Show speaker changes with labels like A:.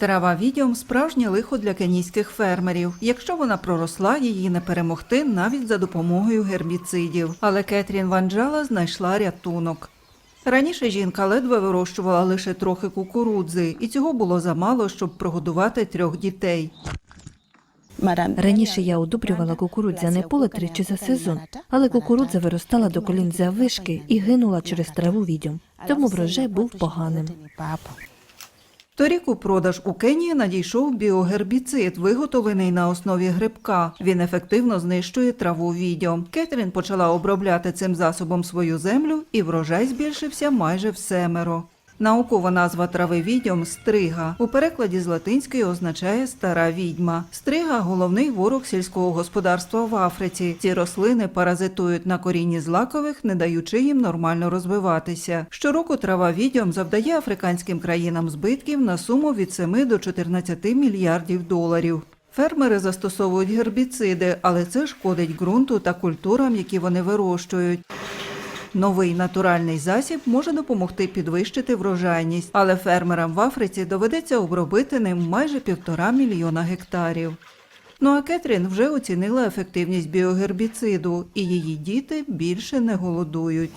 A: Трава відьом справжнє лихо для кенійських фермерів. Якщо вона проросла, її не перемогти навіть за допомогою гербіцидів. Але Кетрін Ванджала знайшла рятунок. Раніше жінка ледве вирощувала лише трохи кукурудзи, і цього було замало, щоб прогодувати трьох дітей.
B: Раніше я удобрювала кукурудзяне поле тричі за сезон, але кукурудза виростала до колін заввишки і гинула через траву відьом. Тому врожай був поганим.
A: Торік у продаж у Кенії надійшов біогербіцид, виготовлений на основі грибка. Він ефективно знищує траву відьом. Кетрін почала обробляти цим засобом свою землю, і врожай збільшився майже в семеро. Наукова назва трави відьом стрига. У перекладі з латинської означає стара відьма. Стрига головний ворог сільського господарства в Африці. Ці рослини паразитують на корінні злакових, не даючи їм нормально розвиватися. Щороку трава відьом завдає африканським країнам збитків на суму від 7 до 14 мільярдів доларів. Фермери застосовують гербіциди, але це шкодить ґрунту та культурам, які вони вирощують. Новий натуральний засіб може допомогти підвищити врожайність, але фермерам в Африці доведеться обробити ним майже півтора мільйона гектарів. Ну а Кетрін вже оцінила ефективність біогербіциду, і її діти більше не голодують.